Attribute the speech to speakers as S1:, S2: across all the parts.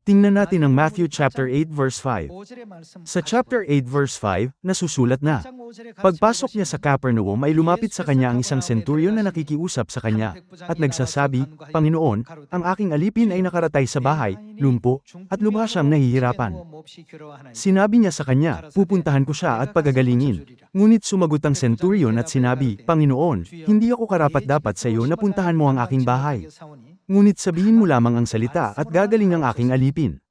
S1: Tingnan natin ang Matthew chapter 8 verse 5. Sa chapter 8 verse 5, nasusulat na, Pagpasok niya sa Capernaum ay lumapit sa kanya ang isang centurion na nakikiusap sa kanya, at nagsasabi, Panginoon, ang aking alipin ay nakaratay sa bahay, lumpo, at lubha siyang nahihirapan. Sinabi niya sa kanya, pupuntahan ko siya at pagagalingin. Ngunit sumagot ang centurion at sinabi, Panginoon, hindi ako karapat dapat sa iyo na puntahan mo ang aking bahay. Ngunit sabihin mo lamang ang salita at gagaling ang aking alipin.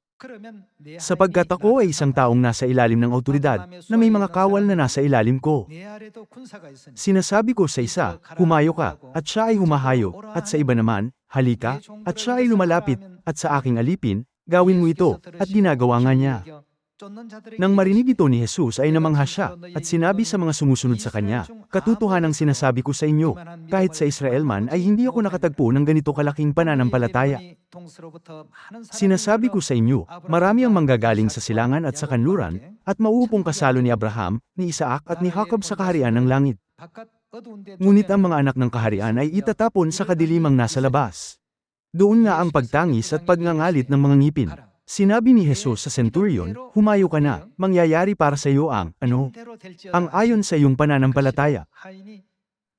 S1: Sapagkat ako ay isang taong nasa ilalim ng autoridad, na may mga kawal na nasa ilalim ko. Sinasabi ko sa isa, humayo ka, at siya ay humahayo, at sa iba naman, halika, at siya ay lumalapit, at sa aking alipin, gawin mo ito, at ginagawa nga niya. Nang marinig ito ni Jesus ay namangha siya, at sinabi sa mga sumusunod sa kanya, Katutuhanang sinasabi ko sa inyo, kahit sa Israel man ay hindi ako nakatagpo ng ganito kalaking pananampalataya. Sinasabi ko sa inyo, marami ang manggagaling sa silangan at sa kanluran, at mauupong kasalo ni Abraham, ni Isaac at ni Jacob sa kaharian ng langit. Ngunit ang mga anak ng kaharian ay itatapon sa kadilimang nasa labas. Doon nga ang pagtangis at pagngangalit ng mga ngipin. Sinabi ni Jesus sa centurion, humayo ka na, mangyayari para sa iyo ang, ano, ang ayon sa iyong pananampalataya.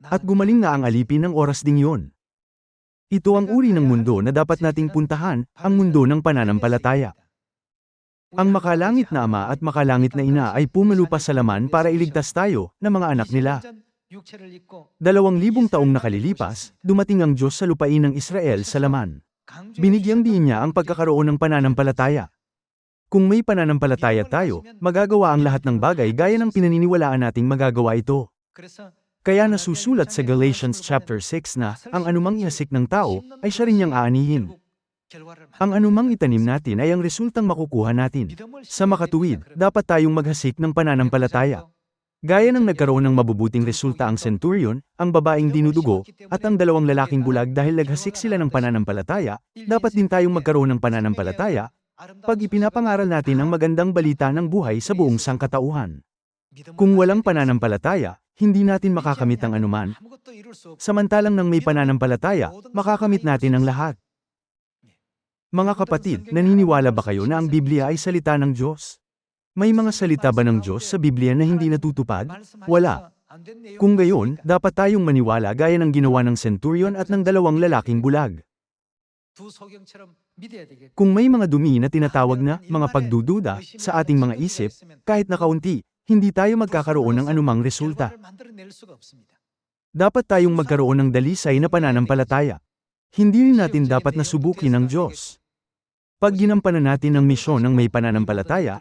S1: At gumaling na ang alipin ng oras ding yun. Ito ang uri ng mundo na dapat nating puntahan, ang mundo ng pananampalataya. Ang makalangit na ama at makalangit na ina ay pumalupas sa laman para iligtas tayo, na mga anak nila. Dalawang libong taong nakalilipas, dumating ang Diyos sa lupain ng Israel sa laman. Binigyang din niya ang pagkakaroon ng pananampalataya. Kung may pananampalataya tayo, magagawa ang lahat ng bagay gaya ng pinaniniwalaan nating magagawa ito. Kaya nasusulat sa Galatians chapter 6 na, ang anumang ihasik ng tao, ay siya rin niyang aanihin. Ang anumang itanim natin ay ang resultang makukuha natin. Sa makatuwid, dapat tayong maghasik ng pananampalataya. Gaya ng nagkaroon ng mabubuting resulta ang centurion, ang babaeng dinudugo, at ang dalawang lalaking bulag dahil naghasik sila ng pananampalataya, dapat din tayong magkaroon ng pananampalataya, pag ipinapangaral natin ang magandang balita ng buhay sa buong sangkatauhan. Kung walang pananampalataya, hindi natin makakamit ang anuman. Samantalang nang may pananampalataya, makakamit natin ang lahat. Mga kapatid, naniniwala ba kayo na ang Biblia ay salita ng Diyos? May mga salita ba ng Diyos sa Biblia na hindi natutupad? Wala. Kung gayon, dapat tayong maniwala gaya ng ginawa ng centurion at ng dalawang lalaking bulag. Kung may mga dumi na tinatawag na mga pagdududa sa ating mga isip, kahit na kaunti, hindi tayo magkakaroon ng anumang resulta. Dapat tayong magkaroon ng dalisay na pananampalataya. Hindi rin natin dapat nasubukin ng Diyos. Pag ginampanan natin ang misyon ng may pananampalataya,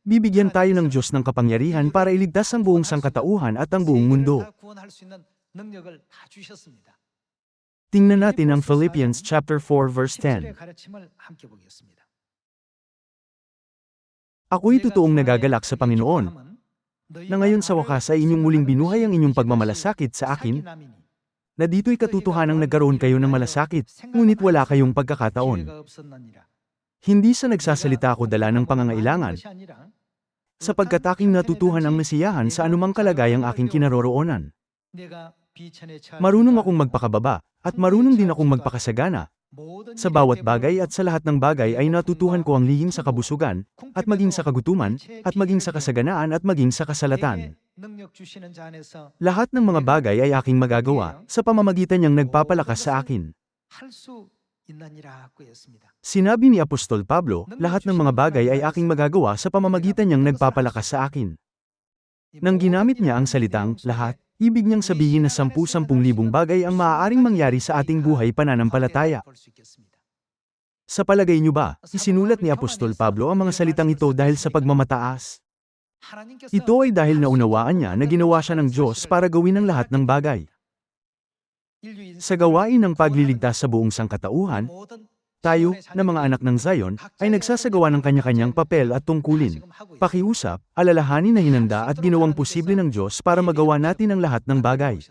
S1: bibigyan tayo ng Diyos ng kapangyarihan para iligtas ang buong sangkatauhan at ang buong mundo. Tingnan natin ang Philippians chapter 4 verse 10. Ako'y totoong nagagalak sa Panginoon, na ngayon sa wakas ay inyong muling binuhay ang inyong pagmamalasakit sa akin, na dito'y katotohanang nagkaroon kayo ng malasakit, ngunit wala kayong pagkakataon. Hindi sa nagsasalita ako dala ng pangangailangan, sapagkat aking natutuhan ang mesiyahan sa anumang kalagayang aking kinaroroonan. Marunong akong magpakababa, at marunong din akong magpakasagana. Sa bawat bagay at sa lahat ng bagay ay natutuhan ko ang lihim sa kabusugan, at maging sa kagutuman, at maging sa kasaganaan at maging sa kasalatan. Lahat ng mga bagay ay aking magagawa, sa pamamagitan niyang nagpapalakas sa akin. Sinabi ni Apostol Pablo, lahat ng mga bagay ay aking magagawa sa pamamagitan niyang nagpapalakas sa akin. Nang ginamit niya ang salitang, lahat, ibig niyang sabihin na sampu-sampung libong bagay ang maaaring mangyari sa ating buhay pananampalataya. Sa palagay niyo ba, isinulat ni Apostol Pablo ang mga salitang ito dahil sa pagmamataas? Ito ay dahil naunawaan niya na ginawa siya ng Diyos para gawin ang lahat ng bagay. Sa gawain ng pagliligtas sa buong sangkatauhan, tayo, na mga anak ng Zion, ay nagsasagawa ng kanya-kanyang papel at tungkulin. Pakiusap, alalahanin na hinanda at ginawang posible ng Diyos para magawa natin ang lahat ng bagay.